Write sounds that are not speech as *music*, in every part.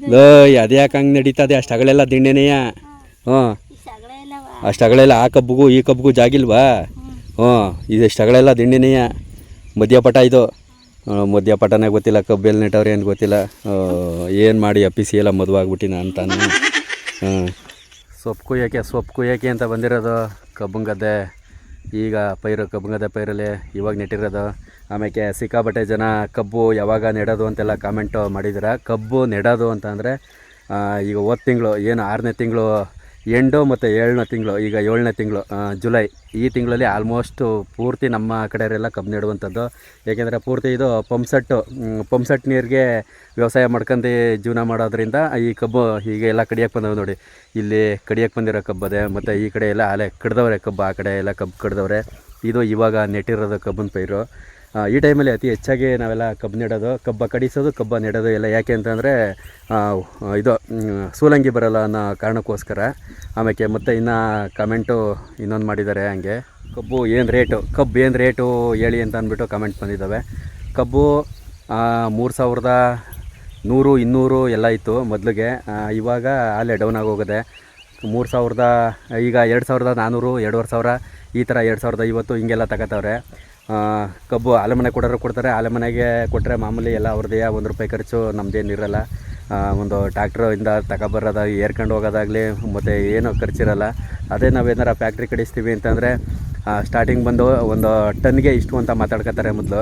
Low ಅದ್ಯಾಕೆ ಹಂಗೆ ನಡೀತದೆ? ಅಷ್ಟು ಹಗಲೆಲ್ಲ ದಿಂಡೆನೆಯ ಹ್ಞೂ. ಅಷ್ಟು ಹಗಲೆಲ್ಲ ಆ ಕಬ್ಬಿಗೂ ಈ ಕಬ್ಬಿಗೂ ಜಾಗಿಲ್ವಾ? ಹ್ಞೂ. ಇದಷ್ಟು ಹಗಲೆಲ್ಲ ದಿಂಡೆನೆಯ ಮದ್ಯಪಟ ಇದು. ಮದ್ಯಪಟನೇ ಗೊತ್ತಿಲ್ಲ ಕಬ್ಬೆಲ್ಲಿ ನೆಟ್ಟವ್ರೆ ಏನು ಗೊತ್ತಿಲ್ಲ. ಏನು ಮಾಡಿ ಅಪ್ಪಿಸಿ ಎಲ್ಲ ಮದುವೆ ಆಗ್ಬಿಟ್ಟಿನ ಅಂತ ಹ್ಞೂ. ಸೊಪ್ಪು ಕುಯ್ಯೋಕ್ಕೆ ಸೊಪ್ಪು ಕುಯ್ಯೋಕ್ಕೆ ಅಂತ ಬಂದಿರೋದು ಕಬ್ಬನ್ ಗದ್ದೆ ಈಗ ಪೈರು ಕಬ್ಬಂಗದ ಪೈರಲ್ಲಿ ಇವಾಗ ನೆಟ್ಟಿರೋದು. ಆಮೇಲೆ ಸಿಕ್ಕಾಬಟ್ಟೆ ಜನ ಕಬ್ಬು ಯಾವಾಗ ನೆಡೋದು ಅಂತೆಲ್ಲ ಕಾಮೆಂಟು ಮಾಡಿದ್ದೀರ? ಕಬ್ಬು ನೆಡೋದು ಅಂತಂದರೆ ಈಗ ಹೋದ ತಿಂಗಳು, ಏನು ಆರನೇ ತಿಂಗಳು ಎಂಡು ಮತ್ತು ಏಳನೇ ತಿಂಗಳು, ಈಗ ಏಳನೇ ತಿಂಗಳು ಜುಲೈ. ಈ ತಿಂಗಳಲ್ಲಿ ಆಲ್ಮೋಸ್ಟು ಪೂರ್ತಿ ನಮ್ಮ ಕಡೆಯವರೆಲ್ಲ ಕಬ್ಬು ನೆಡುವಂಥದ್ದು. ಏಕೆಂದರೆ ಪೂರ್ತಿ ಇದು ಪಂಪ್ಸೆಟ್ಟು ಪಂಪ್ಸೆಟ್ ನೀರಿಗೆ ವ್ಯವಸಾಯ ಮಾಡ್ಕೊಂಡು ಜೀವನ ಮಾಡೋದ್ರಿಂದ ಈ ಕಬ್ಬು ಹೀಗೆ ಎಲ್ಲ ಕಡಿಯಕ್ಕೆ ಬಂದವೆ ನೋಡಿ. ಇಲ್ಲಿ ಕಡಿಯಕ್ಕೆ ಬಂದಿರೋ ಕಬ್ಬದೆ ಮತ್ತು ಈ ಕಡೆ ಎಲ್ಲ ಅಲೆ ಕಡ್ದವ್ರೆ ಕಬ್ಬು, ಆ ಕಡೆ ಎಲ್ಲ ಕಬ್ಬು ಕಡ್ದವ್ರೆ. ಇದು ಇವಾಗ ನೆಟ್ಟಿರೋದು ಕಬ್ಬನ ಪೈರು. ಈ ಟೈಮಲ್ಲಿ ಅತಿ ಹೆಚ್ಚಾಗಿ ನಾವೆಲ್ಲ ಕಬ್ಬು ನೆಡೋದು, ಕಬ್ಬ ಕಡಿಸೋದು, ಕಬ್ಬ ನೆಡೋದು ಎಲ್ಲ ಯಾಕೆ ಅಂತಂದರೆ ಇದು ಸೂಲಂಗಿ ಬರಲ್ಲ ಅನ್ನೋ ಕಾರಣಕ್ಕೋಸ್ಕರ. ಆಮೇಲೆ ಮತ್ತು ಇನ್ನು ಕಮೆಂಟು ಇನ್ನೊಂದು ಮಾಡಿದ್ದಾರೆ ಹಂಗೆ. ಕಬ್ಬು ಏನು ರೇಟು, ಕಬ್ಬು ಏನು ರೇಟು ಹೇಳಿ ಅಂತ ಅಂದ್ಬಿಟ್ಟು ಕಮೆಂಟ್ ಬಂದಿದ್ದಾವೆ. ಕಬ್ಬು ಮೂರು ಸಾವಿರದ ನೂರು, ಇನ್ನೂರು ಎಲ್ಲ ಇತ್ತು ಮೊದಲಿಗೆ. ಇವಾಗ ಅಲ್ಲೇ ಡೌನ್ ಆಗೋಗಿದೆ ಮೂರು ಸಾವಿರದ, ಈಗ ಎರಡು ಸಾವಿರದ ನಾನ್ನೂರು ಎರಡುವರೆ ಸಾವಿರ, ಈ ಥರ ಎರಡು ಸಾವಿರದ ಐವತ್ತು ಹಿಂಗೆಲ್ಲ ತಗೋತವ್ರೆ. ಕಬ್ಬು ಆಲೆಮನೆ ಕೊಡೋರು ಕೊಡ್ತಾರೆ. ಆಲೆಮನೆಗೆ ಕೊಟ್ಟರೆ ಮಾಮೂಲಿ ಎಲ್ಲ ಅವ್ರದ್ದೇ ಒಂದು ರೂಪಾಯಿ ಖರ್ಚು ನಮ್ಮದೇನು ಇರಲ್ಲ. ಒಂದು ಟ್ಯಾಕ್ಟ್ರಿಂದ ತಗೊಬರೋದ, ಏರ್ಕೊಂಡು ಹೋಗೋದಾಗಲಿ, ಮತ್ತು ಏನೂ ಖರ್ಚಿರಲ್ಲ. ಅದೇ ನಾವೇನಾರ ಫ್ಯಾಕ್ಟ್ರಿ ಕಡಿಸ್ತೀವಿ ಅಂತಂದರೆ ಸ್ಟಾರ್ಟಿಂಗ್ ಬಂದು ಒಂದು ಟನ್ಗೆ ಇಷ್ಟು ಅಂತ ಮಾತಾಡ್ಕೊತಾರೆ ಮೊದಲು.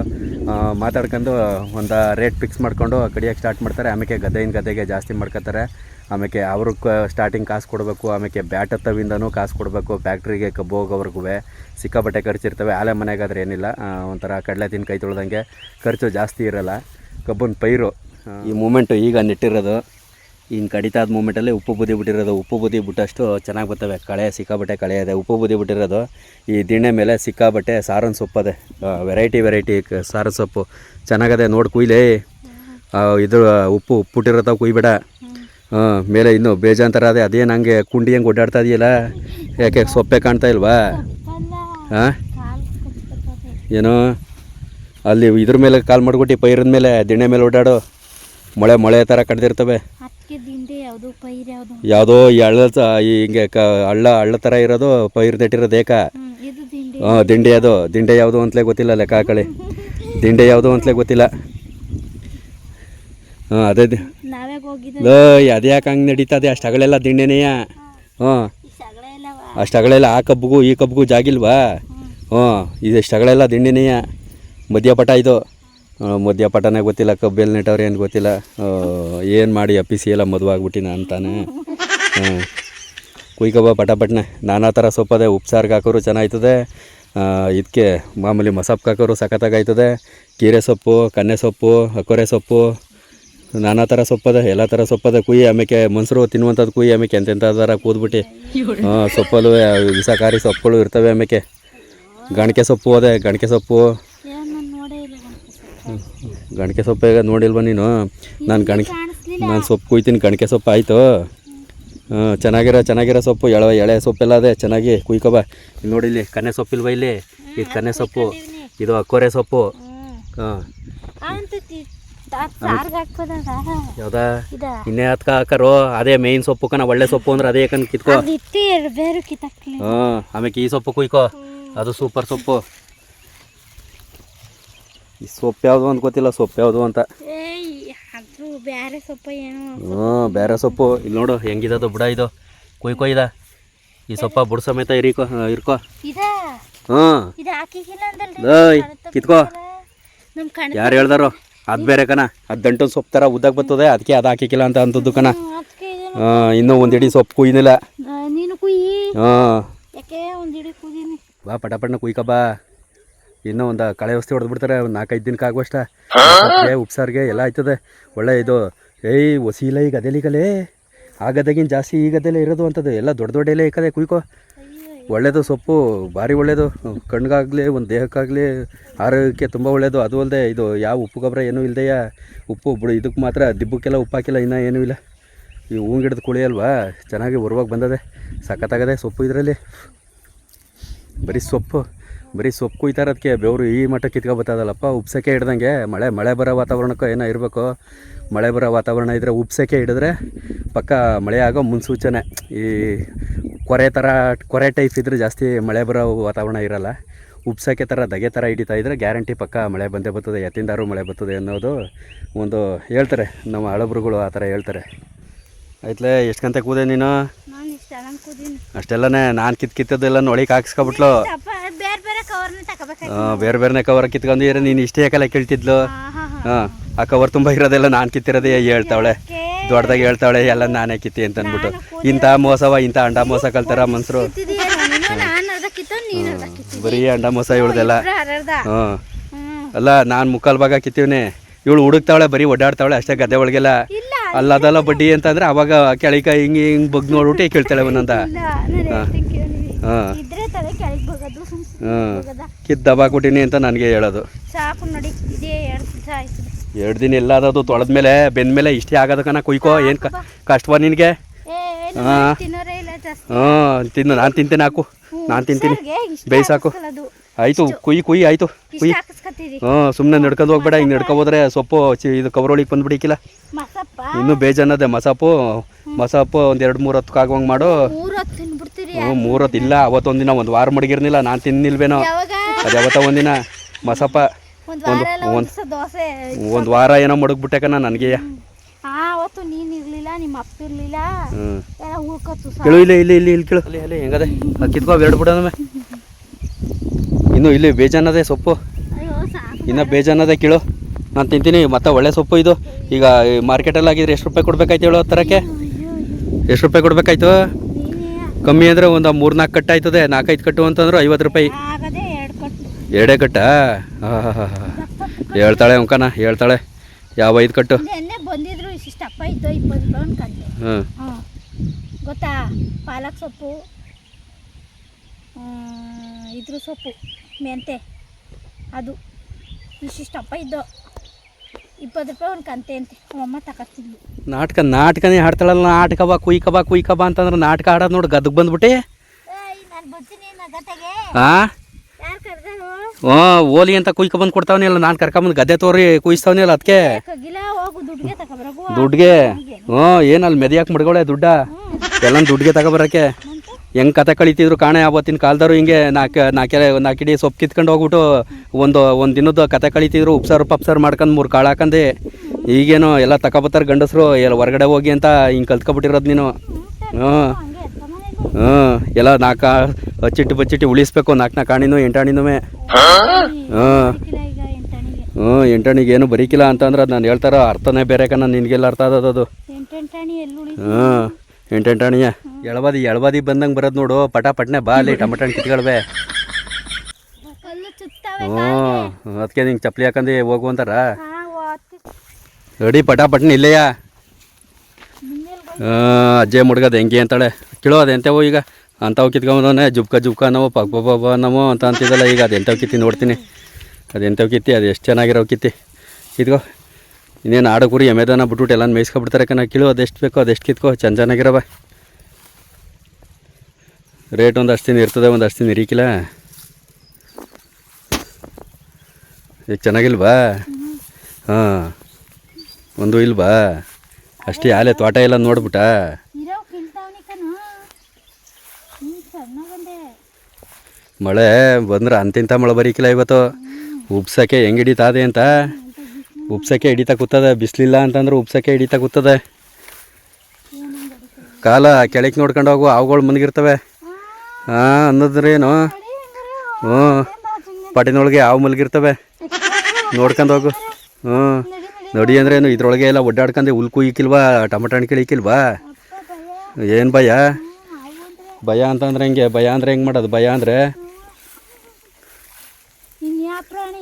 ಮಾತಾಡ್ಕೊಂಡು ಒಂದು ರೇಟ್ ಫಿಕ್ಸ್ ಮಾಡಿಕೊಂಡು ಕಡಿಯೋಕ್ಕೆ ಸ್ಟಾರ್ಟ್ ಮಾಡ್ತಾರೆ. ಆಮೇಲೆ ಗದ್ದೆಯಿಂದ ಗದ್ದೆಗೆ ಜಾಸ್ತಿ ಮಾಡ್ಕೊತಾರೆ ಆಮೇಲೆ ಅವ್ರಿಗೆ ಸ್ಟಾರ್ಟಿಂಗ್ ಕಾಸು ಕೊಡಬೇಕು. ಆಮೇಲೆ ಬ್ಯಾಟ್ ಹತ್ತವಿಂದನೂ ಕಾಸು ಕೊಡಬೇಕು. ಫ್ಯಾಕ್ಟ್ರಿಗೆ ಕಬ್ಬು ಹೋಗೋವರೆಗೂ ಸಿಕ್ಕಾಪಟ್ಟೆ ಖರ್ಚಿರ್ತವೆ ಆಲೆ ಮನೆಗಾದ್ರೆ ಏನಿಲ್ಲ. ಒಂಥರ ಕಡಲೆ ತಿನ್ನು ಕೈ ತೊಳ್ದಂಗೆ ಖರ್ಚು ಜಾಸ್ತಿ ಇರೋಲ್ಲ. ಕಬ್ಬನ ಪೈರು. ಈ ಮೂಮೆಂಟು ಈಗ ನೆಟ್ಟಿರೋದು ಇನ್ನು ಕಡಿತಾ ಆದ ಮೂಮೆಂಟಲ್ಲಿ ಉಪ್ಪು ಬುದ್ಧಿ ಬಿಟ್ಟಿರೋದು, ಉಪ್ಪು ಬುದ್ಧಿ ಬಿಟ್ಟಷ್ಟು ಚೆನ್ನಾಗಿ ಬರ್ತವೆ. ಕಳೆ ಸಿಕ್ಕಾಬಟ್ಟೆ ಕಳೆ ಇದೆ. ಉಪ್ಪು ಬುದ್ಧಿ ಬಿಟ್ಟಿರೋದು, ಈ ದಿಣ್ಣೆ ಮೇಲೆ ಸಿಕ್ಕಾಬಟ್ಟೆ ಸಾರನ್ ಅದೇ. ವೆರೈಟಿ ವೆರೈಟಿ ಸಾರನ್ ಸೊಪ್ಪು. ಚೆನ್ನಾಗದೆ ನೋಡಿ ಕುಯ್ಲೇ. ಇದು ಉಪ್ಪು ಉಪ್ಪುಟ್ಟಿರೋತಾವ ಕುಯ್ಬೇಡ. ಮೇಲೆ ಇನ್ನು ಬೇಜಾಂತರ ಅದೇ. ಅದೇನು ಹಂಗೆ ಕುಂಡಿ ಹಂಗೆ ಓಡಾಡ್ತಾ ಇದೆಯಲ್ಲ? ಯಾಕೆ ಸೊಪ್ಪೆ ಕಾಣ್ತಾ ಇಲ್ವಾ? ಹಾಂ ಏನೋ? ಅಲ್ಲಿ ಇದ್ರ ಮೇಲೆ ಕಾಲು ಮಾಡ್ಕೊಟ್ಟು ಪೈರದ ಮೇಲೆ ದಿಣ್ಣೆ ಮೇಲೆ ಓಡಾಡು ಮೊಳೆ ಮೊಳೆ ಥರ ಕಡ್ದಿರ್ತವೆ. ಯಾವುದು ಈ ಹಿಂಗೆ ಕ ಹಳ್ಳ ಹಳ್ಳ ಥರ ಇರೋದು ಪೈರು ನೆಟ್ಟಿರೋದು ಏಕ. ಹಾಂ ದಿಂಡೆ ಅದು. ದಿಂಡೆ ಯಾವುದು ಅಂತಲೇ ಗೊತ್ತಿಲ್ಲ ಲೆಕ್ಕ ಹಾಕಳಿ ದಿಂಡೆ ಯಾವುದು ಅಂತಲೇ ಗೊತ್ತಿಲ್ಲ. ಹಾಂ ಅದೇ ಅದೇ ಯಾಕೆ ಹಂಗೆ ನಡೀತದೆ ಅಷ್ಟು ಹಗಲೆಲ್ಲ ದಿಂಡೆನೆಯ? ಹ್ಞೂ ಅಷ್ಟು ಹಗಲೆಲ್ಲ ಆ ಕಬ್ಬಿಗೂ ಈ ಕಬ್ಬಿಗೂ ಜಾಗಿಲ್ವಾ? ಹ್ಞೂ ಇದಷ್ಟು ಹಗಲೆಲ್ಲ ದಿಂಡೆನೆಯ. ಮದ್ಯಪಟ ಇದು. ಆ, ಮದ್ಯಪಟನೇ ಗೊತ್ತಿಲ್ಲ ಕಬ್ಬೆಲ್ಲಿ ನೆಟ್ಟವ್ರೆ ಏನು ಗೊತ್ತಿಲ್ಲ. ಏನು ಮಾಡಿ ಅಪ್ಪಿಸಿ ಎಲ್ಲ ಮದುವೆ ಆಗ್ಬಿಟ್ಟಿನ ಅಂತಾನೆ ಹ್ಞೂ ಪಟ ಪಟಪಟ್ನೆ ನಾನಾ ಥರ ಸೊಪ್ಪದೆ ಉಪ್ಸಾರ್ಗೆ ಹಾಕೋರು ಚೆನ್ನಾಗ್ತದೆ ಇದಕ್ಕೆ ಮಾಮೂಲಿ ಮಸಾಪ್ಗೆ ಹಾಕೋರು ಸಖತ್ತಾಗಾಯ್ತದೆ. ಕೀರೆ ಸೊಪ್ಪು ಕನ್ನೆ ಸೊಪ್ಪು ಅಕೊರೆ ಸೊಪ್ಪು ನಾನಾ ಥರ ಸೊಪ್ಪದ ಎಲ್ಲ ಥರ ಸೊಪ್ಪದ ಕುಯ್ಯಿ ಆಮೇಕೆ ಮನ್ಸರು ತಿನ್ನುವಂಥದ್ದು ಕುಯ್ಯಿ ಆಮೇಲೆ ಎಂತೆಂಥ ಥರ ಕೂದ್ಬಿಟ್ಟು. ಸೊಪ್ಪಲು ವಿಷಕಾರಿ ಸೊಪ್ಪುಗಳು ಇರ್ತವೆ ಆಮೇಲೆ ಗಣಕೆ ಸೊಪ್ಪು ಅದೇ ಗಣಕೆ ಸೊಪ್ಪು ಏನು ನಾನು ನೋಡೇ ಇಲ್ಲ ಸೊಪ್ಪು. ಗಣಕೆ ಸೊಪ್ಪಾಗ ನೋಡಿಲ್ವ ನೀನು? ನಾನು ಗಣಕೆ ನಾನು ಸೊಪ್ಪು ಕುಯ್ತೀನಿ ಗಣಕೆ ಸೊಪ್ಪು ಆಯಿತು. ಹಾಂ ಚೆನ್ನಾಗಿರೋ ಚೆನ್ನಾಗಿರೋ ಸೊಪ್ಪು ಎಳೆ ಎಳೆ ಸೊಪ್ಪೆಲ್ಲ ಅದೇ ಚೆನ್ನಾಗಿ ಕುಯ್ಕೊಬ ಇಲ್ಲಿ ನೋಡಿ ಇಲ್ಲಿ ಕನ್ನೆ ಸೊಪ್ಪಿಲ್ವ ಇಲ್ಲಿ? ಇದು ಕನ್ನೆ ಸೊಪ್ಪು ಇದು ಅಕ್ಕೋರೆ ಸೊಪ್ಪು. ಹಾಂ. ಯಾವ್ದಾ? ಇನ್ನೇ ಹತ್ಕ ಹಾಕರೋ? ಅದೇ ಮೇಯ್ನ್ ಸೊಪ್ಪು ಕಣ ಒಳ್ಳೆ ಸೊಪ್ಪು ಅಂದ್ರೆ ಅದೇ ಕಣ್ ಕಿತ್ಕೋ. ಹಾಂ ಆಮೇಲೆ ಈ ಸೊಪ್ಪು ಕುಯ್ಕೋ. ಅದು ಸೂಪರ್ ಸೊಪ್ಪು. ಈ ಸೊಪ್ಪು ಯಾವುದು ಅಂತ ಗೊತ್ತಿಲ್ಲ ಸೊಪ್ಪು ಯಾವುದು ಅಂತ. ಹ್ಞೂ ಬೇರೆ ಸೊಪ್ಪು ಇಲ್ಲಿ ನೋಡು ಹೆಂಗಿದದು ಬುಡ ಇದು. ಕೊಯ್ ಇದ. ಈ ಸೊಪ್ಪ ಬುಡ ಸಮೇತ ಇರಿಕೋ ಇರ್ಕೋ. ಹ್ಞೂ ಕಿತ್ಕೋ. ಯಾರು ಹೇಳ್ದಾರೋ ಅದು ಬೇರೆ ಕಣ. ಅದು ದಂಟು ಸೊಪ್ಪು ಥರ ಉದ್ದಾಗಿ ಬರ್ತದೆ ಅದಕ್ಕೆ ಅದು ಹಾಕಿಕ್ಕಿಲ್ಲ ಅಂತ ಅಂತದ್ದು ಕಣ. ಹಾಂ ಇನ್ನೂ ಒಂದು ಇಡೀ ಸೊಪ್ಪು ಕುಯ್ದಿಲ್ಲ. ಹಾಂ. ಬಾ ಪಟಪಟ್ನ ಕುಯ್ಕ ಬಾ. ಇನ್ನೂ ಒಂದು ಕಳೆ ಔಷಧಿ ಹೊಡೆದ್ಬಿಡ್ತಾರೆ ಒಂದು ನಾಲ್ಕೈದು ದಿನಕ್ಕೆ ಆಗುವಷ್ಟ. ಉಪ್ಸಾರಿಗೆ ಎಲ್ಲ ಆಯ್ತದೆ. ಒಳ್ಳೆ ಇದು ಏಯ್ ಒಸಿಲ ಈ ಗದೆಲಿ ಕಲೆ. ಆ ಗದ್ದೆಗಿನ ಜಾಸ್ತಿ ಈ ಗದ್ದೆಲೇ ಇರೋದು ಅಂಥದ್ದು ಎಲ್ಲ ದೊಡ್ಡ ದೊಡ್ಡ ಎಲೆ ಇಕ್ಕದೆ ಕುಯ್ಕೋ. ಒಳ್ಳೆಯದು ಸೊಪ್ಪು ಭಾರಿ ಒಳ್ಳೆಯದು ಕಣ್ಗಾಗಲಿ ಒಂದು ದೇಹಕ್ಕಾಗಲಿ ಆರೋಗ್ಯಕ್ಕೆ ತುಂಬ ಒಳ್ಳೆಯದು ಅದು ಅಲ್ಲದೆ ಇದು ಯಾವ ಉಪ್ಪು ಗೊಬ್ಬರ ಏನೂ ಇಲ್ಲದೆಯ ಉಪ್ಪು ಬಿಡು ಇದಕ್ಕೆ ಮಾತ್ರ ದಿಬ್ಬಕ್ಕೆಲ್ಲ ಉಪ್ಪು ಹಾಕಿಲ್ಲ ಇನ್ನೂ ಏನೂ ಇಲ್ಲ. ಈ ಹೂವು ಗಿಡದ ಕುಳಿ ಅಲ್ವಾ? ಚೆನ್ನಾಗಿ ಉರ್ವಾಗಿ ಬಂದದೆ. ಸಖತ್ತಾಗದೆ ಸೊಪ್ಪು ಇದರಲ್ಲಿ. ಬರೀ ಸೊಪ್ಪು. ಬರೀ ಸೊಪ್ಪು ಕುಯ್ತಾರೆ ಅದಕ್ಕೆ ಬೆವರು ಈ ಮಟ್ಟ ಕಿತ್ಕೊಬತ್ತದಲ್ಲಪ್ಪ ಉಪ್ಸಕ್ಕೆ ಹಿಡ್ದಂಗೆ. ಮಳೆ ಮಳೆ ಬರೋ ವಾತಾವರಣಕ್ಕೂ ಏನೋ ಇರಬೇಕು. ಮಳೆ ಬರೋ ವಾತಾವರಣ ಇದ್ದರೆ ಉಪ್ಸಕ್ಕೆ ಹಿಡಿದ್ರೆ ಪಕ್ಕ ಮಳೆ ಆಗೋ ಮುನ್ಸೂಚನೆ. ಈ ಕೊರೆ ಥರ ಕೊರೆ ಟೈಪ್ ಇದ್ದರೆ ಜಾಸ್ತಿ ಮಳೆ ಬರೋ ವಾತಾವರಣ ಇರಲ್ಲ. ಉಪ್ಸಕ್ಕೆ ಥರ ದಗೆ ಥರ ಹಿಡಿತಾ ಇದ್ದರೆ ಗ್ಯಾರಂಟಿ ಪಕ್ಕ ಮಳೆ ಬಂದೇ ಬರ್ತದೆ ಎತ್ತಿಂದಾರು ಮಳೆ ಬರ್ತದೆ ಅನ್ನೋದು ಒಂದು ಹೇಳ್ತಾರೆ. ನಮ್ಮ ಹಳಬ್ರುಗಳು ಆ ಥರ ಹೇಳ್ತಾರೆ. ಆಯ್ತಲೇ ಎಷ್ಟು ಗಂಟೆ ಕೂದೆ ನೀನು? ಅಷ್ಟೆಲ್ಲನೇ ನಾನು ಕಿತ್ ಕಿತ್ತದೆಲ್ಲ ಒಳಗೆ ಹಾಕ್ಸ್ಕೊಬಿಟ್ಲು. ಬೇರೆ ಬೇರೆನೇ ಕವರ್ ಕಿತ್ಕೊಂಡಿರ ನೀನು ಇಷ್ಟೇ ಯಾಕಲ್ಲ ಕೇಳ್ತಿದ್ಲು. ಹಾಂ ಆ ಕವರ್ ತುಂಬ ಇರೋದೆಲ್ಲ ನಾನು ಕಿತ್ತಿರೋದೇ ಹೇಳ್ತಾವಳೆ. ಓಕೆ ದೊಡ್ಡದಾಗಿ ಹೇಳ್ತಾವಳೆ ಎಲ್ಲ ನಾನೇ ಕಿತ್ತಿ ಅಂತ ಅಂದ್ಬಿಟ್ಟು ಇಂಥ ಮೋಸವ ಇಂಥ ಅಂಡ ಮೋಸ ಕಲ್ತಾರ ಮನ್ಸರು. ಬರೀ ಅಂಡ ಮೋಸ ಇವಳ್ದೆಲ್ಲ. ಹ್ಞೂ ಅಲ್ಲ ನಾನು ಮುಕ್ಕಾಲು ಭಾಗ ಕಿತ್ತೀವನೇ. ಇವಳು ಹುಡುಕ್ತಾವಳೆ ಬರೀ ಓಡಾಡ್ತಾವಳೆ ಅಷ್ಟೇ ಗದ್ದೆ ಒಳಗೆಲ್ಲ. ಇಲ್ಲ ಅಲ್ಲ ಅದಲ್ಲ ಬಡ್ಡಿ ಅಂತಂದ್ರೆ ಅವಾಗ ಕೆಳಕ ಹಿಂಗೆ ಹಿಂಗೆ ಬಗ್ ನೋಡ್ಬಿಟ್ಟು ಕೇಳ್ತಾಳೆ ಕೇಳಿ. ಹಾಂ. ಇದ್ರೆ ದಬಾ ಕೊಟ್ಟಿನಿ ಕಿತ್ತು ಅಂತ ನನಗೆ ಹೇಳೋದು. ಸಾಕು ನೋಡಿ ಇದೇ ಎರಡು ದಿವಸ ಆಯ್ತು. ಎರಡು ದಿನ ಎಲ್ಲ ಅದದು ಬೆಂದ ಮೇಲೆ ಇಷ್ಟೇ ಆಗೋದಕ್ಕನ ಕುಯ್ಕೋ ಏನು ಕಷ್ಟವ ನಿನಗೆ? ಹಾಂ. ಹಾಂ ತಿನ್ನು ನಾನು ತಿಂತೇನೆ ಹಾಕು. ನಾನು ತಿಂತೀನಿ. ಬೇಯಿಸಾಕು. ಆಯಿತು ಕುಯ್ ಕುಯ್ ಆಯಿತು. ಕುಯ್. ಹ್ಞೂ ಸುಮ್ಮನೆ ನಡ್ಕೊಂಡು ಹೋಗ್ಬೇಡ ಹಿಂಗೆ ನಡ್ಕೊಬೋದ್ರೆ ಸೊಪ್ಪು ಚಿ ಇದು ಕವರೊಳಗೆ ಬಂದ್ಬಿಡಿಕಿಲ್ಲ ಮಸಪ್ಪ. ಇನ್ನೂ ಬೇಜನ್ನದೆ ಮಸಾಪು. ಮಸಾಪು ಒಂದು ಎರಡು ಮೂರು ಹೊತ್ತು ಆಗುವಂಗೆ ಮಾಡು. ಹ್ಞೂ ಮೂರು ಹೊತ್ತು ಇಲ್ಲ ಅವತ್ತೊಂದಿನ ಒಂದು ವಾರ ಮಡಗಿರ್ನಿಲ್ಲ ನಾನು ತಿನ್ನಿಲ್ವೇನೋ? ಅದು ಯಾವತ್ತ ಒಂದಿನ ಮಸಪ್ಪ ಒಂದ್ ಒಂದು ವಾರ ಏನೋ ಮಡಗ್ಬಿಟ್ಟೆ ಕಣ ನನಗೆ ಆವತ್ತು ಇರಲಿಲ್ಲ ನಿಮ್ಮ ಅಪ್ಪ ಇರ್ಲಿಲ್ಲ. ಎಲ್ಲ ಉಳ್ಕೊತು ಕೇಳು ಇಲ್ಲಿ ಇಲ್ಲಿ ಇಲ್ಲಿ ಇಲ್ಲಿ ಕೇಳು. ಅಲ್ಲಿ ಅಲ್ಲಿ ಹೆಂಗದೆ? ಕಿತ್ಕೋ ಇನ್ನು ಇಲ್ಲಿ ಬೇಜಾನದೇ ಸೊಪ್ಪು. ಅಯ್ಯೋ ಸಾಕು ಇನ್ನು ಬೇಜಾನದೆ ಕೇಳು. ನಾನು ತಿಂತೀನಿ ಮತ್ತೆ ಒಳ್ಳೆ ಸೊಪ್ಪು ಇದು. ಈಗ ಮಾರ್ಕೆಟಲ್ಲಿ ಆಗಿದ್ರೆ ಎಷ್ಟು ರೂಪಾಯಿ ಕೊಡ್ಬೇಕಾಯ್ತು ಹೇಳೋ ತರಕ್ಕೆ ಎಷ್ಟು ರೂಪಾಯಿ ಕೊಡ್ಬೇಕಾಯ್ತು? ಕಮ್ಮಿ ಅಂದ್ರೆ ಒಂದು ಮೂರು ನಾಲ್ಕು ಕಟ್ಟು ಆಯ್ತದೆ ನಾಲ್ಕೈದು ಕಟ್ಟು ಅಂತಂದ್ರೆ ಐವತ್ತು ರೂಪಾಯಿ. ಆಗದೆ ಎರಡು ಕಟ್ಟು. ಎರಡೇ ಕಟ್ಟ? ಹೇಳ್ತಾಳೆ ಅಂಕನ ಹೇಳ್ತಾಳೆ. ಯಾವ ಐದು ಕಟ್ಟು? ಹ್ಞೂ ಗೊತ್ತಾ? ಪಾಲಕ್ ಸೊಪ್ಪು ಇದ್ರ ಸೊಪ್ಪು ಮೆಂತೆ ಅದು. ಇಷ್ಟಿಷ್ಟಪ್ಪ ಇದ್ದು. ಇಪ್ಪತ್ತು ರೂಪಾಯಿ ಒಂದು ಕಂತೆ ಅಂತೆ. ಅಮ್ಮ ತಗೊತಿದ್ಲು ನಾಟಕ ನಾಟಕನೇ ಹಾಡ್ತಾಳಲ್ಲ ನಾಟಕ ಬಾ ಕುಯ್ಕ ಬಾ ಕುಯ್ಕ ಬಾ ಅಂತಂದ್ರೆ ನಾಟಕ ಹಾಡೋದು ನೋಡಿ ಗದಗ್ ಬಂದ್ಬಿಟ್ಟೆ. ನಾನು ಬರ್ತೀನಿ ನಗತೆಗೆ ಹಾಂ ಯಾರು ಕರ್ದರು? ಹ್ಞೂ ಓಲಿ ಅಂತ ಕುಯ್ಕ ಬಂದು ಕೊಡ್ತಾವನಿ ಅಲ್ಲ ನಾನು ಕರ್ಕೊಂಬಂದು ಗದ್ದೆ ತೋರಿ ಕುಯ್ಸ್ತಾವನಿ ಅಲ್ಲ ಅದಕ್ಕೆ ಹೋಗು ದುಡ್ಡಿಗೆ ತಗೊಬರಗು ದುಡ್ಡಿಗೆ ಹ್ಞೂ ಏನಲ್ಲ ಮೆದಿಯಾಕೆ ಮಡ್ಗೋಳೆ ದುಡ್ಡ? ಎಲ್ಲ ದುಡ್ಡಿಗೆ ತಗೊಬರಕ್ಕೆ ಹೆಂಗೆ ಕತೆ ಕಳಿತಿದ್ರು ಕಾಣೆ ಆವತ್ತಿನ ಕಾಲದವ್ರು ಹಿಂಗೆ ನಾಲ್ಕು ನಾಲ್ಕೆ ನಾಲ್ಕಿಡಿ ಸೊಪ್ಪು ಕಿತ್ಕೊಂಡು ಹೋಗ್ಬಿಟ್ಟು ಒಂದು ಒಂದು ದಿನದ ಕತೆ ಕಳಿತಿದ್ರು ಉಪ್ಸಾರು ಪಪ್ಸಾರು ಮಾಡ್ಕೊಂಡು ಮೂರು ಕಾಳು ಹಾಕಂದೆ. ಈಗೇನು ಎಲ್ಲ ತಕಬತ್ತಾರ ಗಂಡಸರು ಎಲ್ಲ ಹೊರಗಡೆ ಹೋಗಿ ಅಂತ ಹಿಂಗೆ ಕಲ್ತ್ಕೊಬಿಟ್ಟಿರೋದು ನೀನು. ಹ್ಞೂ ಹ್ಞೂ ಎಲ್ಲ ನಾಲ್ಕು ಹಚ್ಚಿಟ್ಟು ಬಚ್ಚಿಟ್ಟು ಉಳಿಸ್ಬೇಕು ನಾಲ್ಕು ನಾಲ್ಕು ಕಾಣಿನು ಎಂಟಾಣಿನೂ ಹ್ಞೂ ಹ್ಞೂ ಎಂಟಾಣಿಗೆ ಏನು ಬರೀಕಿಲ್ಲ ಅಂತಂದ್ರೆ ಅದು ನಾನು ಹೇಳ್ತಾರೋ ಅರ್ಥನೇ ಬೇರೆ ಕಣ ನಿನಗೆಲ್ಲ ಅರ್ಥ ಆದದ್ದು ಅದು. ಎಂಟೆಂಟಣಿ ಎಳವಾದಿ ಎಳಬದಿ ಎಳಬದಿ ಬಂದಂಗೆ ಬರೋದು ನೋಡು. ಪಟ ಪಟ್ನೆ ಬಾ ಅಲ್ಲಿ ಟಮಟ ಹಣ್ಣು ಕಿತ್ಕೊಳ್ಬೆ ಹ್ಞೂ, ಅದಕ್ಕೆ ನಿಂಗೆ ಚಪ್ಪಲಿ ಹಾಕಂದು ಹೋಗು ಅಂತಾರ. ರೆಡಿ ಪಟ ಪಟ್ನೆ ಇಲ್ಲೆಯಾ ಅಜ್ಜೆ ಮುಡ್ಗದ ಹೆಂಗೆ ಅಂತಾಳೆ. ಕೇಳೋ, ಅದು ಎಂತವೋ ಈಗ? ಅಂಥವು ಕಿತ್ಕೊಂಬಂದವನೆ, ಜುಬ್ಕ ಜುಬ್ಕ ಅನ್ನವು ಪಗ್ ಪಬ ಬ ಅನ್ನವು ಅಂತ ಅಂತಿದ್ದಲ್ಲ, ಈಗ ಅದು ಎಂಥವು ಕಿತ್ತಿ ನೋಡ್ತೀನಿ. ಅದು ಎಂಥವು ಕಿತ್ತಿ, ಅದು ಎಷ್ಟು ಚೆನ್ನಾಗಿರೋ ಕಿತ್ತಿ. ಕಿತ್ಕೋ ಇನ್ನೇನು ಆಡು ಕುರಿ ಎಮೆದನ ಬಿಟ್ಬಿಟ್ಟು ಎಲ್ಲ ಮೇಯ್ಸ್ಕೊಬಿಡ್ತಾರೆ ಕಣ. ಕೀಳು, ಅದೆಷ್ಟು ಬೇಕೋ ಅದೆಷ್ಟು ಕಿತ್ಕೋ ಚೆನ್ನ ಚೆನ್ನಾಗಿರವ ರೇಟ್ ಒಂದು ಅಷ್ಟು ದಿನ ಇರ್ತದೆ, ಒಂದು ಅಷ್ಟು ದಿನ ಇರಿಕಿಲ್ಲ. ಈಗ ಚೆನ್ನಾಗಿಲ್ವಾ ಹಾಂ. ಒಂದು ಇಲ್ವಾ ಅಷ್ಟೇ ಆಲೆ ತೋಟ ಎಲ್ಲ ನೋಡ್ಬಿಟ್ಟ ಮಳೆ ಬಂದ್ರೆ ಅಂತಿಂತ ಮಳೆ ಬರೀಕಿಲ್ಲ ಇವತ್ತು. ಉಪ್ಸಕ್ಕೆ ಹೆಂಗೆ ಹಿಡಿತಾದೆ ಅಂತ. ಉಪ್ಸಕ್ಕೆ ಹಿಡಿತಾ ಕೂತದ ಬಿಸಿಲಿಲ್ಲ ಅಂತಂದ್ರೆ ಉಪ್ಸಕ್ಕೆ ಹಿಡಿತ ಕೂತದೆ. ಕಾಲ ಕೆಳಗೆ ನೋಡ್ಕೊಂಡು ಹೋಗು ಅವುಗಳು ಮನ್ಗಿರ್ತವೆ. ಹಾಂ ಅನ್ನೋದ್ರೇನು? ಹ್ಞೂ. ಪಟಿನೊಳಗೆ ಹಾವು ಮಲಗಿರ್ತವೆ. ನೋಡ್ಕೊಂಡು ಹೋಗು. ಹ್ಞೂ. ನೋಡಿ ಅಂದ್ರೇನು ಇದ್ರೊಳಗೆ ಎಲ್ಲ ಒಡ್ಡಾಡ್ಕಂದೆ ಹುಲ್ ಕುಯ್ಕಿಲ್ವಾ ಟಮಟ ಹಣ್ಣು ಕಿಳಿಕಿಲ್ವಾ ಏನು ಭಯ? ಭಯ ಅಂತಂದ್ರೆ ಹೆಂಗೆ? ಭಯ ಅಂದ್ರೆ ಹೆಂಗೆ ಮಾಡೋದು? ಭಯ ಅಂದರೆ?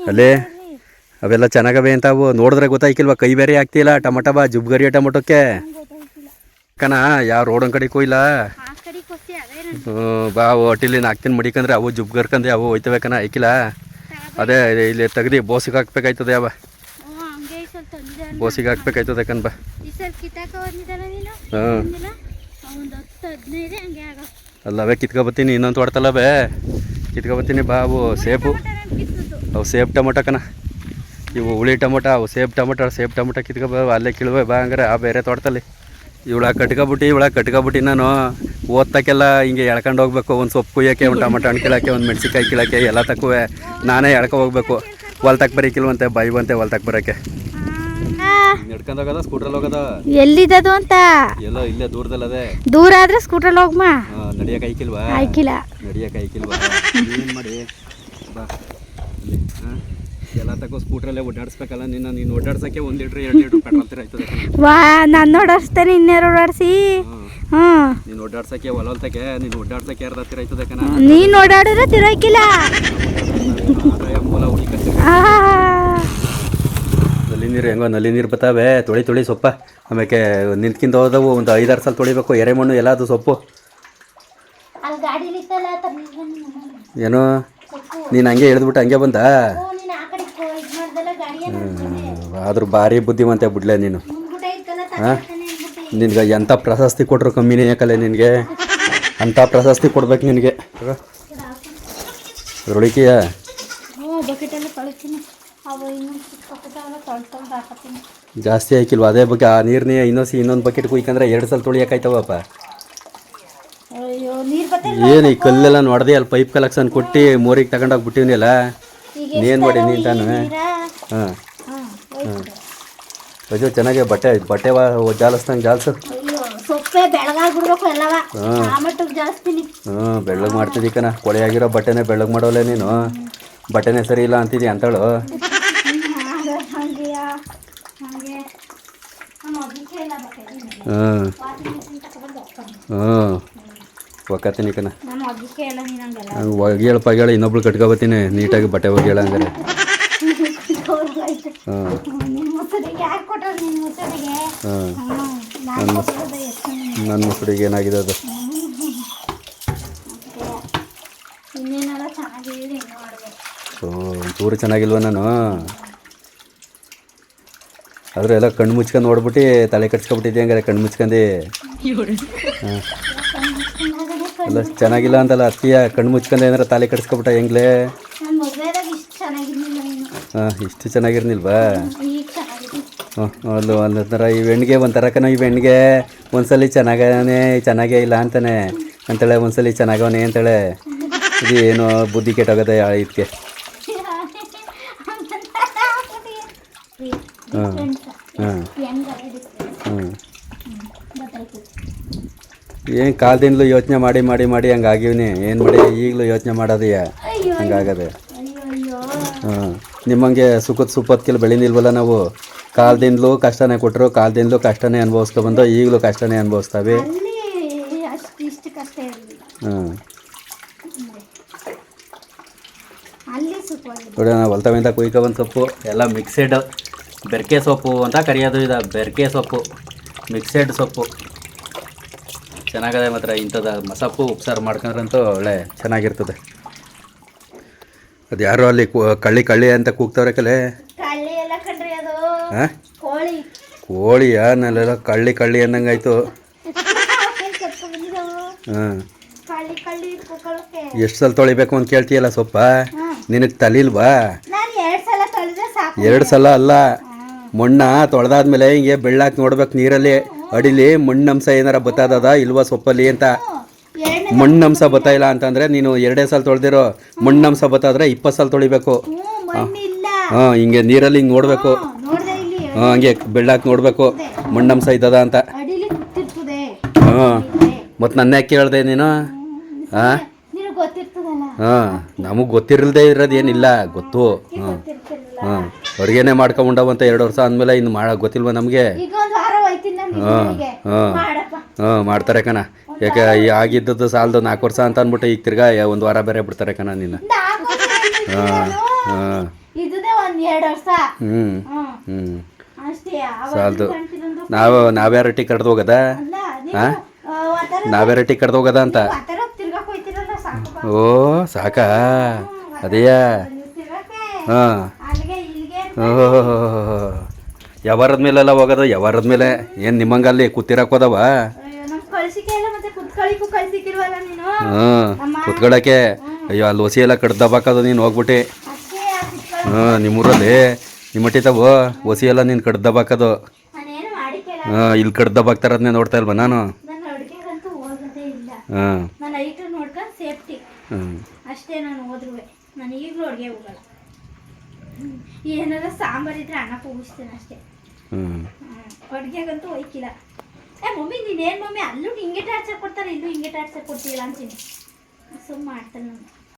ಅಲ್ಲೇ? ಅವೆಲ್ಲ ಚೆನ್ನಾಗವೆ ಅಂತ ಅವು ನೋಡಿದ್ರೆ ಗೊತ್ತಾಯ್ಕಿಲ್ವ? ಕೈ ಬೇರೆ ಆಗ್ತಿಲ್ಲ ಟಮಟ ಬಾ ಜುಬ್ಗರಿಯ ಟಮಟೋಕ್ಕೆ. ಕಣ ಯಾವ ರೋಡನ್ ಕಡೆ ಕೊಯ್ಲ? ನನ್ ಬಾ ಹೋಟಿಲಿ ನಾಲ್ಕು ಮಡಿಕಂದ್ರೆ ಅವು ಜುಬ್ಗರ್ಕಂದ್ರೆ ಅವು ಹೋಯ್ತವೆ ಕಣ ಐಕಿಲ್ಲ ಅದೇ ಇಲ್ಲಿ ತೆಗ್ದು ಬೋಸಿಗೆ ಹಾಕ್ಬೇಕಾಯ್ತದೆ ಅವ. ಹ್ಞೂ ಬೋಸಿಗೆ ಹಾಕ್ಬೇಕಾಯ್ತದೆ ಕಣ್ ಬಾ. ಅಲ್ಲವೇ ಕಿತ್ಕೊಬತ್ತೀನಿ ಇನ್ನೊಂದು ಹೊಡ್ತಲ್ಲವೇ ಕಿತ್ಕೊಬತ್ತೀನಿ ಬಾ ಅವು ಸೇಬು ಅವು ಸೇಬ್ ಟೊಮೊಟೊ ಕಣ. ಇವು ಹುಳಿ ಟೊಮೊಟ ಅವು ಸೇಬ್ ಟೊಮೊಟೊ ಸೇಬ್ ಟೊಮೊಟೊ ಕಿತ್ಕೊಬ ಅಲ್ಲೇ ಕೀಳುವೆ ಬಾ ಹಂಗಾರೆ ಆ ಬೇರೆ ತೋಟದಲ್ಲಿ. ಇವಳ ಕಟ್ಕೊಬಿಟ್ಟು ಇವಳ ಕಟ್ಕೊಬಿಟ್ಟು ನಾನು ಓದ್ತಕ್ಕೆಲ್ಲ ಹಿಂಗೆ ಎಳ್ಕೊಂಡು ಹೋಗ್ಬೇಕು ಒಂದು ಸೊಪ್ಪು ಕುಯ್ಯೋಕ್ಕೆ ಒಂದು ಟೊಮೊಟೊ ಹಣ್ಣು ಕೀಳಕ್ಕೆ ಒಂದು ಮೆಣಸಿನ್ಕಾಯಿ ಕೀಳಕ್ಕೆ ಎಲ್ಲ ತಕ್ಕುವೆ ನಾನೇ ಎಳ್ಕೊ ಹೋಗ್ಬೇಕು. ಹೊಲ್ತಕ್ಕೆ ಬರೀಕಿಲ್ವಂತೆ ಬೈವಂತೆ ಬಂತೆ ಹೊಲ್ತಕ್ಕೆ ಬರೋಕ್ಕೆ ನಡ್ಕೊಂಡು ಹೋಗೋದ ಸ್ಕೂಟ್ರಲ್ಲಿ ಹೋಗೋದ? ಎಲ್ಲಿದ್ದದು ಅಂತ? ಎಲ್ಲೋ ಇಲ್ಲೇ ದೂರದಲ್ಲದೆ? ದೂರ ಆದ್ರೆ ಸ್ಕೂಟ್ರಲ್ಲಿ ಹೋಗ್ಮಾ. ನಡಿಯಕ್ಕೆ ಐಕಿಲ್ವಾ ನಡಿಯಕ್ಕೆ ಐಕಿಲ್ವಾ ಏನು ಮಾಡಿ? ಬಾ? ಎಲ್ಲ ತಗೋ ಸ್ಕೂಟ್ರಲ್ಲೇ ಓಡಾಡಿಸ್ಬೇಕಲ್ಲ ನಿನ್ನ ನೀನು ಓಡಾಡ್ಸಕ್ಕೆ ಒಂದು ಲೀಟ್ರ್ ಎರಡು ಲೀಟ್ರ್ ಪೆಟ್ರೋಲ್ ತೀರ ಆಯ್ತದೆ ವಾ ನಾನು ಓಡಾಡಿಸ್ತೇನೆ ಇನ್ನೇರು ಓಡಾಡಿಸಿ. ಹ್ಞೂ ನೀನು ಓಡಾಡ್ಸಕ್ಕೆ ಹೊಲ ಹೊಲ್ತಕ್ಕೆ ನೀನು ಓಡಾಡ್ಸಕ್ಕೆ ಅರ್ಧ ತೀರ ಆಯ್ತದೆ ಕಣ. ನೀನು ಓಡಾಡಿದ್ರೆ ಹುಡುಕತ್ತೆ ನಲ್ಲಿ ನೀರು ಹೆಂಗೋ ನಲ್ಲಿ ನೀರು ಬರ್ತಾವೆ ತೊಳಿ ತೊಳಿ ಸೊಪ್ಪ. ಆಮೇಲೆ ನಿಂತ್ಕಿಂತ ಹೋದವು ಒಂದು ಐದಾರು ಸಲ ತೊಳಿಬೇಕು. ಎರೆಮಣ್ಣು ಎಲ್ಲ ಅದು ಸೊಪ್ಪು ಏನೋ? ನೀನು ಹಂಗೆ ಎಳೆದ್ಬಿಟ್ಟು ಹಂಗೆ ಬಂದ? ಆದ್ರೂ ಭಾರಿ ಬುದ್ಧಿವಂತೆ ಬಿಡ್ಲೆ ನೀನು. ಹಾಂ? ನಿನ್ಗೆ ಎಂಥ ಪ್ರಶಸ್ತಿ ಕೊಟ್ಟರು ಕಮ್ಮಿನೇ ಯಾಕಲೆ ನಿನಗೆ? ಅಂಥ ಪ್ರಶಸ್ತಿ ಕೊಡ್ಬೇಕು ನಿನಗೆ? ರೊಳಿಕೆಯ? ಜಾಸ್ತಿ ಹಾಕಿಲ್ವ? ಅದೇ ಬಗ್ಗೆ ಆ ನೀರನ್ನೇ ಇನ್ನೊಂದು ಇನ್ನೊಂದು ಬಕೆಟ್ ಕುಯ್ಕಂದ್ರೆ ಎರಡು ಸಲ ತೊಳಿಯೋಕಾಯ್ತವಪ್ಪ ಏನು ಈ ಕಲ್ಲೆಲ್ಲ ನೋಡದೆ ಅಲ್ಲಿ ಪೈಪ್ ಕಲೆಕ್ಷನ್ ಕೊಟ್ಟು ಮೋರಿಗೆ ತಗೊಂಡೋಗಿ ಬಿಟ್ಟಿವ್ನಿಲ್ಲ ಈಗ ಏನು ಮಾಡಿ ನೀನು ತಾನು ಹಾಂ. ಅಯ್ಯೋ ಚೆನ್ನಾಗೆ ಬಟ್ಟೆ ಬಟ್ಟೆ ಜಾಲಿಸ್ದಂಗೆ ಜಾಲ್ಸು. ಸೊಪ್ಪೆ ಬೆಳಗಾಗ್ಬಿಡ್ಬೇಕು ಎಲ್ಲವ. ಹಾಂ. ಬೆಳ್ಳಗ್ ಮಟ್ಟಕ್ಕೆ ಜಾಸ್ತಿನಿ ಹ್ಞೂ ಬೆಳ್ಳಗೆ ಮಾಡ್ತಿದ್ದಿ ಕಣ. ಕೊಳೆಯಾಗಿರೋ ಬಟ್ಟೆನೇ ಬೆಳ್ಳಗೆ ಮಾಡೋಲ್ಲ ನೀನು. ಬಟ್ಟೆನೇ ಸರಿ ಇಲ್ಲ ಅಂತಿದ್ದಿ ಅಂತಳು. ಹ್ಞೂ ಹ್ಞೂ ಒಕ್ಕತ್ತೀನಿ ಕಣ ಒಗೆಯಳು ಪಗೆಳು ಇನ್ನೊಬ್ಳು ಕಟ್ಕೊಬತ್ತೀನಿ ನೀಟಾಗಿ ಬಟ್ಟೆ ಒಗೇಳ ಹಂಗಾರೆ. *laughs* ನಿನ್ನ ಮುಸುಡಿಗೆ ಏನಾಗಿದೆ ಅದು? ಓ ಚೂರು ಚೆನ್ನಾಗಿಲ್ವ ನಾನು? ಆದ್ರೆ ಎಲ್ಲ ಕಣ್ಣು ಮುಚ್ಕೊಂಡು ನೋಡ್ಬಿಟ್ಟು ತಲೆ ಕಟ್ಸ್ಕೊಬಿಟ್ಟಿದ್ದೆ ಹಂಗಾರೆ ಕಣ್ಣು ಮುಚ್ಕೊಂಡು? ಹಾಂ. ಎಲ್ಲ ಚೆನ್ನಾಗಿಲ್ಲ ಅಂತಲ್ಲ ಅತ್ತಿಯ ಕಣ್ಣು ಮುಚ್ಕೊಂಡು ಏನಾರ ತಾಲಿ ಕಟ್ಸ್ಕೊಬಿಟ್ಟ ಹೆಂಗ್ಲೇ? ಹಾಂ ಇಷ್ಟು ಚೆನ್ನಾಗಿರ್ನಿಲ್ವಾ ಅಲ್ಲ ಹ್ಞೂ ಅಲ್ಲೂ ಒಂಥರ ಈ ಹೆಣ್ಣಿಗೆ ಒಂಥರ ಕಣ ಈ ಹೆಣ್ಣಿಗೆ ಒಂದ್ಸಲಿ ಚೆನ್ನಾಗೇ ಚೆನ್ನಾಗೇ ಇಲ್ಲ ಅಂತಾನೆ. ಅಂತೇಳೆ ಒಂದ್ಸಲಿ ಚೆನ್ನಾಗವನೇ ಅಂತೇಳೆ. ಇದು ಏನು ಬುದ್ಧಿ ಕೆಟ್ಟೋಗದೆ ಇದಕ್ಕೆ. *laughs* ಹಾಂ ಹಾಂ ಹ್ಞೂ ಗೊತ್ತಾಯ್ತು ಏನು ಕಾಲದಿಂದಲೂ ಯೋಚನೆ ಮಾಡಿ ಮಾಡಿ ಮಾಡಿ ಹಂಗೆ ಆಗಿವ್ನಿ ಏನು ಮಾಡಿ ಈಗಲೂ ಯೋಚನೆ ಮಾಡೋದಯ್ಯ ಅಯ್ಯೋ ಹಂಗಾಗದೆ. ಹಾಂ. ನಿಮ್ಮಂಗೆ ಸುಖದ ಸುಪ್ಪತ್ಕಿಲ್ ಬೆಳಿನಿಲ್ವಲ್ಲ ನಾವು? ಕಾಲದಿಂದಲೂ ಕಷ್ಟನೇ ಕೊಟ್ಟರು ಕಾಲದಿಂದಲೂ ಕಷ್ಟನೇ ಅನುಭವಿಸ್ಕೊಬಂದು ಈಗಲೂ ಕಷ್ಟನೇ ಅನುಭವಿಸ್ತಾವೆ? ಹಾಂ. ನೋಡಿ ನಾವು ಹೊಲ್ತವಿಂದ ಕುಯ್ಕೊಬಂದು ಸೊಪ್ಪು ಎಲ್ಲ ಮಿಕ್ಸೆಡ್ ಬೆರ್ಕೆ ಸೊಪ್ಪು ಅಂತ ಕರೆಯೋದು ಇದು ಬೆರ್ಕೆ ಸೊಪ್ಪು ಮಿಕ್ಸೆಡ್ ಸೊಪ್ಪು. ಚೆನ್ನಾಗದೆ ಮಾತ್ರ ಇಂಥದ್ದು ಮಸಪ್ಪು ಉಪ್ಸಾರು ಮಾಡ್ಕೊಂಡ್ರಂತೂ ಒಳ್ಳೆ ಚೆನ್ನಾಗಿರ್ತದೆ. ಅದು ಯಾರು ಅಲ್ಲಿ ಕಳ್ಳಿ ಕಳ್ಳಿ ಅಂತ ಕೂಗ್ತವ್ರೆ ಕಲೆ. ಕೋಳಿ. ನಲ್ಲೆಲ್ಲ ಕಳ್ಳಿ ಕಳ್ಳಿ ಅನ್ನಂಗಾಯ್ತು. *laughs* ಹಾಂ. ಎಷ್ಟು ಸಲ ತೊಳಿಬೇಕು ಅಂತ ಕೇಳ್ತೀಯಲ್ಲ ಸೊಪ್ಪ? ನಿನಗೆ ತಲಿಲ್ವಾ? ಎರಡು ಸಲ ಅಲ್ಲ. ಮಣ್ಣ ತೊಳೆದಾದ್ಮೇಲೆ ಹಿಂಗೆ ಬೆಳ್ಳಾಕಿ ನೋಡ್ಬೇಕು ನೀರಲ್ಲಿ. ಅಡಿಲಿ ಮಣ್ಣಂಶ ಏನಾರ ಬತ್ತದ ಇಲ್ವ ಸೊಪ್ಪಲ್ಲಿ ಅಂತ? ಮಣ್ಣಂಸ ಮಣ್ಣಂಶ ಬತ್ತಾಯಿಲ್ಲ ಅಂತಂದ್ರೆ ನೀನು ಎರಡೇ ಸಲ ತೊಳೆದಿರೋ ಮಣ್ಣಂಶ ಬತ್ತಾದ್ರೆ ಇಪ್ಪತ್ತು ಸಲ ತೊಳಿಬೇಕು. ಹಾ. ಹಿಂಗೆ ನೀರಲ್ಲಿ ಹಿಂಗೆ ನೋಡಬೇಕು. ಹಾ ಹಂಗೆ ಬೆಳ್ಳಾಕಿ ನೋಡಬೇಕು. ಮಣ್ಣಂಶ ಇದ್ದದ ಅಂತ. ಹಾಂ ಮತ್ತು ನನ್ನ ಕೇಳಿದೆ ನೀನು? ಹಾಂ ಹಾಂ ನಮಗೆ ಗೊತ್ತಿರಲ್ದೇ ಇರೋದೇನಿಲ್ಲ ಗೊತ್ತು. ಹಾಂ ಹಾಂ ಅಡುಗೆನೇ ಮಾಡ್ಕೊಂಡವಂತ ಎರಡು ವರ್ಷ ಅಂದಮೇಲೆ ಇನ್ನು ಮಾಡಕ್ಕೆ ಗೊತ್ತಿಲ್ವ ನಮಗೆ ಈಗ ಒಂದು ವಾರ ಹೋಯ್ತೀನಿ ನಾನು ಹಾಂ ಹಾಂ. ಮಾಡ್ತಾರೆ ಕಣ. ಯಾಕೆ ಈ ಆಗಿದ್ದದ್ದು ಸಾಲದು ನಾಲ್ಕು ವರ್ಷ ಅಂತ ಅಂದ್ಬಿಟ್ಟು ಈಗ ತಿರ್ಗಾ ಒಂದು ವಾರ ಬೇರೆ ಬಿಡ್ತಾರೆ ಕಣ ನಿನ್ನ. ಹಾಂ ಹಾಂ. ಹ್ಞೂ ಹ್ಞೂ ಸಾಲ್ದು ನಾವು ನಾವೇ ರೊಟ್ಟಿ ಕಡ್ದು ಹೋಗದ? ಹಾಂ? ಆ, ಆ ನಾವೇ ರೊಟ್ಟಿ ಕಡ್ದು ಹೋಗದ ಅಂತ? ಓ ಸಾಕಾ? ಅದೇಯಾ? ಹ ತಿರ್ಗಾಕೆ ಹಾಂ. ಅಲ್ಲಿಗೆ ಇಲ್ಲಿಗೆ ಯಾವಾರದ ಮೇಲೆಲ್ಲ ಹೋಗೋದು ಯಾವಾರದ ಮೇಲೆ? ಏನು ನಿಮ್ಮಂಗಲ್ಲಿ ನೀನು? ಹಾಂ ಅಮ್ಮ. ಅಯ್ಯೋ ಅಲ್ಲಿ ಹೊಸಿ ಎಲ್ಲ ಕಡ್ದು ದಬ್ಬಾಕದು ನೀನು ಹೋಗ್ಬಿಟ್ಟು. ಹಾಂ ನಿಮ್ಮೂರಲ್ಲಿ ನಿಮ್ಮ ಮಟ್ಟಿತಾವು ಹೊಸಿ ಎಲ್ಲ ನೀನು ಕಡ್ದು ದಬ್ಬಾಕದು ನಾನೇನು ಹಾಂ ಇಲ್ಲಿ ಕಡ್ದು ದಬ್ಬಾಕ್ತಾರದನ್ನೇ ನೋಡ್ತಾ ಇಲ್ವಾ ನಾನು? ಹಾಂ ನನ್ನ ಐಟು ನೋಡ್ಕೊಂಡು ಸೇಫ್ಟಿ. ಹಾಂ ಅಷ್ಟೇ ನಾನು ಹೋದ್ರೂ ನಾನು ಈಗಲೂ ಅಡುಗೆ ಹೋಗಲ್ಲ. ಏನಾರ ಸಾಂಬಾರು ಇದ್ರೆ ಅನ್ನ ಕೂಗಿಸ್ತೇನೆ ಅಷ್ಟೇ. ಹ್ಞೂ ಅಡುಗೆಗಂತೂ ಹೋಯ್ಕಿಲ್ಲ. ಏ, ಮಮ್ಮಿ ನೀನೇನು ಮಮ್ಮಿ? ಅಲ್ಲೂ ಹಿಂಗೆ ಟಾರ್ಚರ್ ಕೊಡ್ತಾರೆ, ಇಲ್ಲೂ ಹಿಂಗೆ ಟಾರ್ಚರ್ ಕೊಡ್ತೀಯಲ್ಲ ಅಂತೀನಿ. ಸುಮ್ಮ ಮಾಡ್ತಾನೆ ನಾನು